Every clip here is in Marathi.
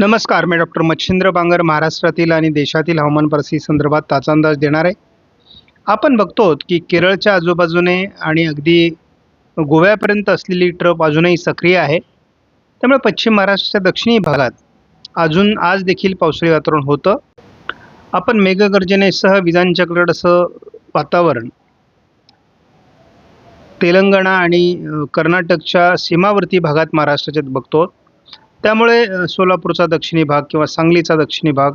नमस्कार मी डॉक्टर मच्छिंद्र बांगर महाराष्ट्रातील आणि देशातील हवामान परिस्थिती संदर्भात ताजा अंदाज देणार आहे. आपण बघतो की केरळच्या आजूबाजूने आणि अगदी गोव्यापर्यंत असलेली ट्रप अजूनही सक्रिय आहे. त्यामुळे पश्चिम महाराष्ट्राच्या दक्षिणी भागात अजून आज देखील पावसाळी वातावरण होतं. आपण मेघगर्जनेसह विजांच्या असं वातावरण तेलंगणा आणि कर्नाटकच्या सीमावर्ती भागात महाराष्ट्राच्यात बघतो. त्यामुळे सोलापूरचा दक्षिणी भाग किंवा सांगलीचा दक्षिणी भाग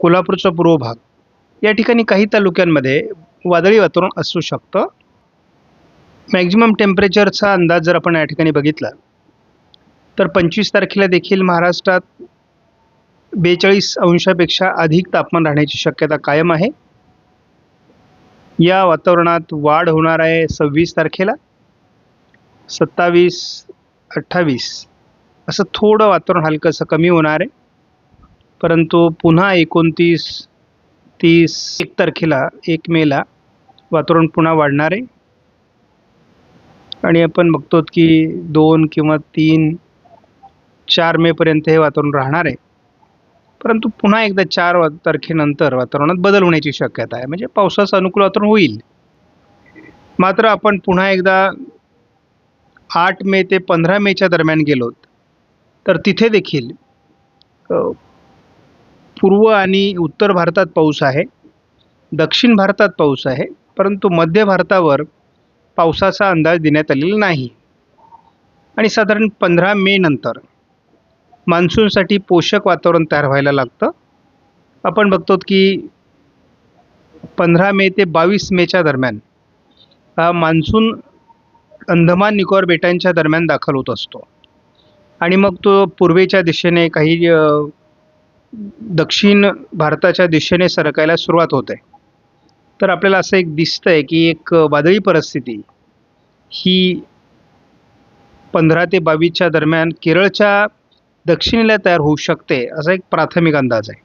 कोल्हापूरचा पूर्व भाग या ठिकाणी काही तालुक्यांमध्ये वादळी वातावरण असू शकतं. मॅक्झिमम टेम्परेचरचा अंदाज जर आपण या ठिकाणी बघितला तर पंचवीस तारखेला देखील महाराष्ट्रात बेचाळीस अंशापेक्षा अधिक तापमान राहण्याची शक्यता कायम आहे. या वातावरणात वाढ होणार आहे सव्वीस तारखेला. सत्तावीस अठ्ठावीस असं थोडं वातावरण हलकंसं कमी होणार आहे. परंतु पुन्हा एकोणतीस तीस एक तारखेला एक मेला वातावरण पुन्हा वाढणार आहे. आणि आपण बघतो की दोन किंवा तीन चार मेपर्यंत हे वातावरण राहणार आहे. परंतु पुन्हा एकदा चार तारखेनंतर वातावरणात बदल होण्याची शक्यता आहे. म्हणजे पावसाचं अनुकूल वातावरण होईल. मात्र आपण पुन्हा एकदा आठ मे ते पंधरा मेच्या दरम्यान गेलोत. तर तिथे देखील पूर्व आणि उत्तर भारतात पाऊस आहे दक्षिण भारतात पाऊस आहे परंतु मध्य भारतावर पावसाचा अंदाज देण्यात आलेला नाही. आणि साधारण पंधरा मे नंतर मान्सूनसाठी पोषक वातावरण तयार व्हायला लागतं. आपण बघतो की पंधरा मे ते बावीस मेच्या दरम्यान हा मान्सून अंदमान निकोबार बेटांच्या दरम्यान दाखल होत असतो. आणि मग तो पूर्वेच्या दिशेने काही दक्षिण भारताच्या दिशेने सरकायला सुरुवात होते. तर आपल्याला असं एक दिसतंय की एक वादळी परिस्थिती ही पंधरा ते बावीसच्या दरम्यान केरळच्या दक्षिणेला तयार होऊ शकते असा एक प्राथमिक अंदाज आहे.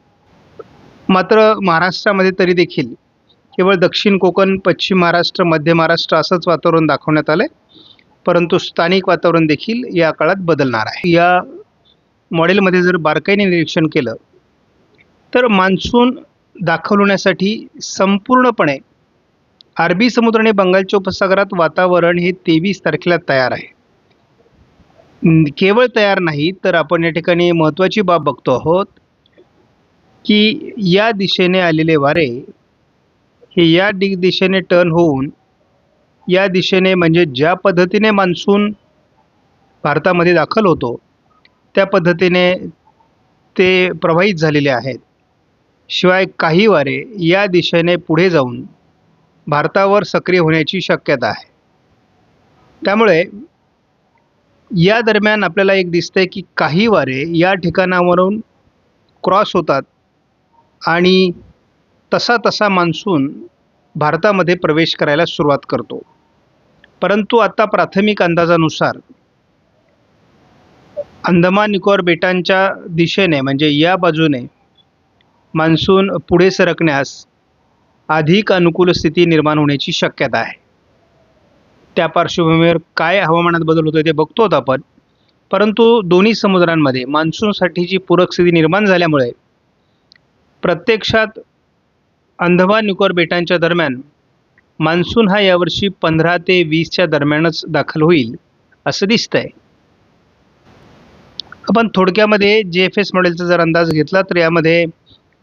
मात्र महाराष्ट्रामध्ये तरी देखील केवळ दक्षिण कोकण पश्चिम महाराष्ट्र मध्य महाराष्ट्र असंच वातावरण दाखवण्यात आलं आहे परंतु स्थानिक वातावरण देखील या काळात बदलणार आहे. या मॉडेलमध्ये जर बारकाईने निरीक्षण केलं तर मान्सून दाखल होण्यासाठी संपूर्णपणे अरबी समुद्र आणि बंगालच्या उपसागरात वातावरण हे तेवीस तारखेला तयार आहे. केवळ तयार नाही तर आपण या ठिकाणी महत्त्वाची बाब बघतो आहोत की या दिशेने आलेले वारे हे या दिशेने टर्न होऊन या दिशेने म्हणजे ज्या पद्धतीने मान्सून भारतामध्ये दाखल होतो त्या पद्धतीने ते प्रवाहित झालेले आहेत. शिवाय काही वारे या दिशेने पुढे जाऊन भारतावर सक्रिय होण्याची शक्यता आहे. त्यामुळे या दरम्यान आपल्याला एक दिसतंय की काही वारे या ठिकाणावरून क्रॉस होतात आणि तसा तसा मान्सून भारतामध्ये प्रवेश करायला सुरुवात करतो. परंतु आता प्राथमिक अंदाजानुसार अंदमान निकोबार बेटांच्या दिशेने म्हणजे या बाजूने मान्सून पुढे सरकण्यास अधिक अनुकूल स्थिती निर्माण होण्याची शक्यता आहे. त्या पार्श्वभूमीवर काय हवामानात बदल होतो ते बघतोत आपण. परंतु दोन्ही समुद्रांमध्ये मान्सूनसाठीची पूरक स्थिती निर्माण झाल्यामुळे प्रत्यक्षात अंदमान निकोबार बेटांच्या दरम्यान मान्सून हा यावर्षी पंधरा ते वीसच्या दरम्यानच दाखल होईल असं दिसतंय. आपण थोडक्यामध्ये जे एफ एस मॉडेलचा जर अंदाज घेतला तर यामध्ये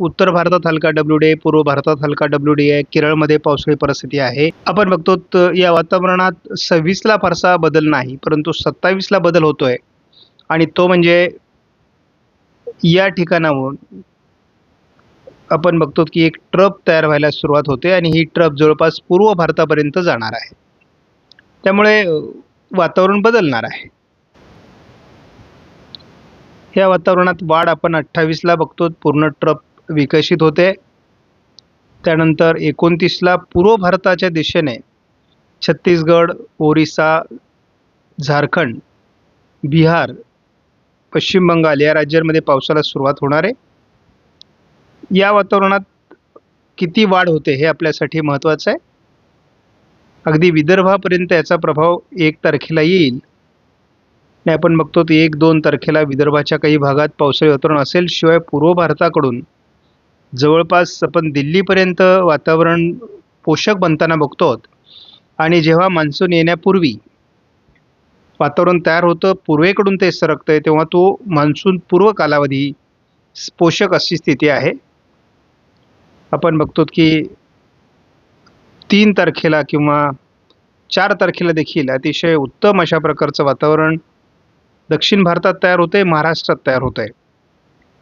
उत्तर भारतात हलका डब्ल्यू डी पूर्व भारतात हलका डब्ल्यू डी आहे केरळमध्ये पावसाळी परिस्थिती आहे. आपण बघतो या वातावरणात सव्वीसला फारसा बदल नाही परंतु सत्तावीसला बदल होतोय. आणि तो म्हणजे या ठिकाणाहून आपण बघतो की एक ट्रप तयार व्हायला सुरुवात होते आणि ही ट्रप जवळपास पूर्व भारतापर्यंत जाणार आहे. त्यामुळे वातावरण बदलणार आहे. या वातावरणात वाढ आपण अठ्ठावीसला बघतो पूर्ण ट्रप विकसित होते. त्यानंतर एकोणतीसला पूर्व भारताच्या दिशेने छत्तीसगड ओरिसा झारखंड बिहार पश्चिम बंगाल या राज्यांमध्ये पावसाला सुरुवात होणार आहे. या वातावरणात किती वाढ होते हे आपल्यासाठी महत्त्वाचं आहे. अगदी विदर्भापर्यंत याचा प्रभाव एक तारखेला येईल. आणि आपण बघतो की एक दोन तारखेला विदर्भाच्या काही भागात पावसाळी वातावरण असेल शिवाय पूर्व भारताकडून जवळपास आपण दिल्लीपर्यंत वातावरण पोषक बनताना बघतो आणि जेव्हा मान्सून येण्यापूर्वी वातावरण तयार होतं पूर्वेकडून ते सरकतं आहे तेव्हा तो मान्सून पूर्व कालावधी पोषक अशी स्थिती आहे. आपण बघतो की तीन तारखेला किंवा चार तारखेला देखील अतिशय उत्तम अशा प्रकारचं वातावरण दक्षिण भारतात तयार होतं आहे महाराष्ट्रात तयार होतं आहे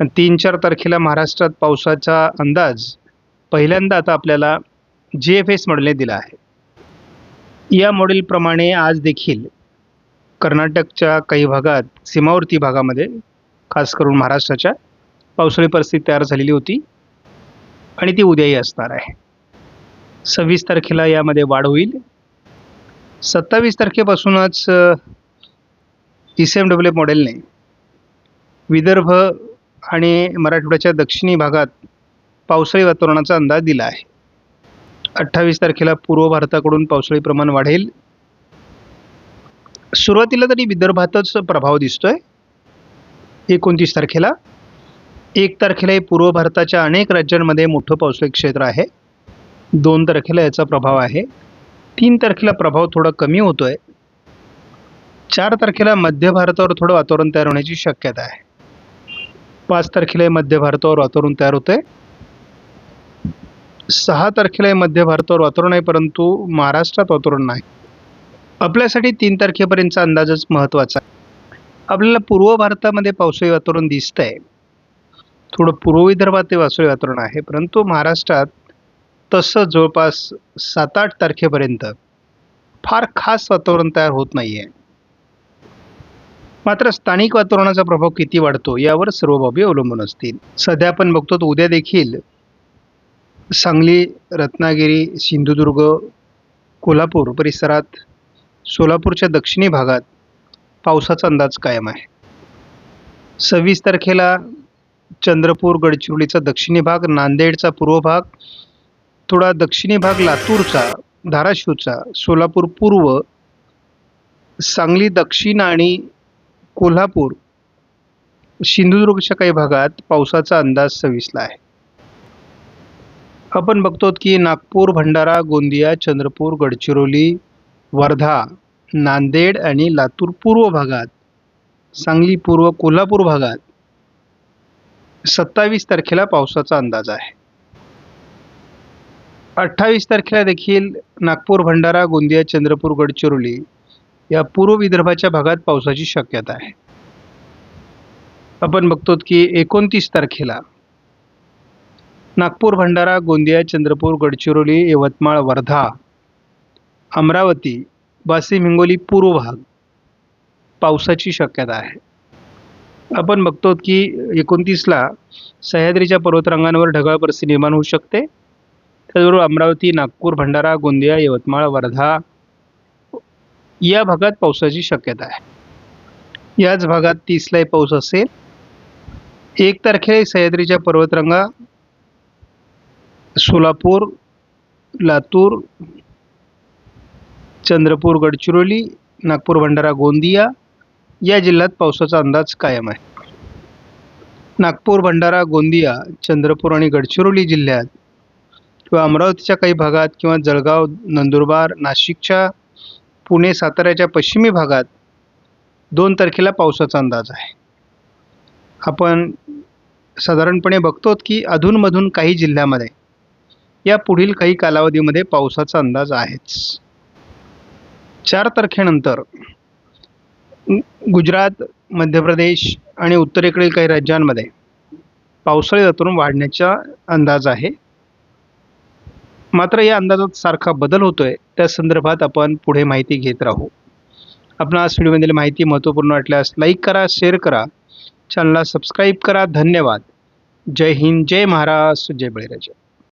पण तीन चार तारखेला महाराष्ट्रात पावसाचा अंदाज पहिल्यांदा आता आपल्याला जी एफ एस मॉडेलने दिला आहे. या मॉडेलप्रमाणे आज देखील कर्नाटकच्या काही भागात सीमावर्ती भागामध्ये खास करून महाराष्ट्राच्या पावसाळी परिस्थिती तयार झालेली होती. आणि ती उद्याही असणार आहे. सव्वीस तारखेला यामध्ये वाढ होईल. सत्तावीस तारखेपासूनच ई सी एम डब्ल्यू मॉडेलने विदर्भ आणि मराठवाड्याच्या दक्षिणी भागात पावसाळी वातावरणाचा अंदाज दिला आहे. अठ्ठावीस तारखेला पूर्व भारताकडून पावसाळी प्रमाण वाढेल. सुरुवातीला तरी विदर्भातच प्रभाव दिसतोय. एकोणतीस तारखेला. एक तारखेला पूर्व भारताच्या अनेक राज्यांमध्ये मोठं पावसाळी क्षेत्र आहे. दोन तारखेला याचा प्रभाव आहे. तीन तारखेला प्रभाव थोडा कमी होतो आहे चार तारखेला मध्य भारतावर थोडं वातावरण तयार होण्याची शक्यता आहे. पाच तारखेला मध्य भारतावर वातावरण तयार होतं आहे सहा तारखेला मध्य भारतावर वातावरण आहे परंतु महाराष्ट्रात वातावरण नाही. आपल्यासाठी तीन तारखेपर्यंतचा अंदाजच महत्त्वाचा आहे. आपल्याला पूर्व भारतामध्ये पावसाळी वातावरण दिसतं आहे थोडं पूर्व विदर्भात ते पावसाळी वातावरण आहे परंतु महाराष्ट्रात तसं जवळपास सात आठ तारखेपर्यंत फार खास वातावरण तयार होत नाही आहे मात्र स्थानिक वातावरणाचा प्रभाव किती वाढतो यावर सर्व बाबी अवलंबून असतील. सध्या आपण बघतो उद्या देखील सांगली रत्नागिरी सिंधुदुर्ग कोल्हापूर परिसरात सोलापूरच्या दक्षिणी भागात पावसाचा अंदाज कायम आहे. सव्वीस तारखेला चंद्रपूर गडचिरोलीचा दक्षिणी भाग नांदेडचा पूर्व भाग थोडा दक्षिणी भाग लातूरचा धाराशिवचा सोलापूर पूर्व सांगली दक्षिण आणि कोल्हापूर सिंधुदुर्गच्या काही भागात पावसाचा अंदाज सविसला आहे. आपण बघतो की नागपूर भंडारा गोंदिया चंद्रपूर गडचिरोली वर्धा नांदेड आणि लातूर पूर्व भागात सांगली पूर्व कोल्हापूर भागात सत्तावीस तारखेला पावसाचा अंदाज आहे. अठ्ठावीस तारखेला देखील नागपूर भंडारा गोंदिया चंद्रपूर गडचिरोली या पूर्व विदर्भाच्या भागात पावसाची शक्यता आहे. आपण बघतो की एकोणतीस तारखेला नागपूर भंडारा गोंदिया चंद्रपूर गडचिरोली यवतमाळ वर्धा अमरावती वाशिम हिंगोली पूर्व भाग पावसाची शक्यता आहे. आपण बघतो की एकोणतीसला सह्याद्रीच्या पर्वतरांगांवर ढगाळ परिस्थिती निर्माण होऊ शकते. त्याचबरोबर अमरावती नागपूर भंडारा गोंदिया यवतमाळ वर्धा या भागात पावसाची शक्यता आहे. याच भागात तीसलाही पाऊस असेल. एक तारखेला सह्याद्रीच्या पर्वतरांगा सोलापूर लातूर चंद्रपूर गडचिरोली नागपूर भंडारा गोंदिया या जिल्ह्यात पावसाचा अंदाज कायम आहे. नागपूर भंडारा गोंदिया चंद्रपूर आणि गडचिरोली जिल्ह्यात किंवा अमरावतीच्या काही भागात किंवा जळगाव नंदुरबार नाशिकच्या पुणे साताऱ्याच्या पश्चिमी भागात दोन तारखेला पावसाचा अंदाज आहे. आपण साधारणपणे बघतो की अधूनमधून काही जिल्ह्यामध्ये या पुढील काही कालावधीमध्ये पावसाचा अंदाज आहेच. चार तारखेनंतर गुजरात मध्य प्रदेश आणि उत्तरेकडील काही राज्यांमध्ये पावसाळी ऋतून वाढण्याचा अंदाज आहे. मात्र या अंदाजात सारखा बदल होतोय. त्या संदर्भात आपण पुढे माहिती घेत राहू. आपणास व्हिडिओमधील माहिती महत्त्वपूर्ण वाटल्यास लाईक करा शेअर करा. चॅनलला सबस्क्राईब करा. धन्यवाद. जय हिंद जय महाराष्ट्र जय बळीराजा.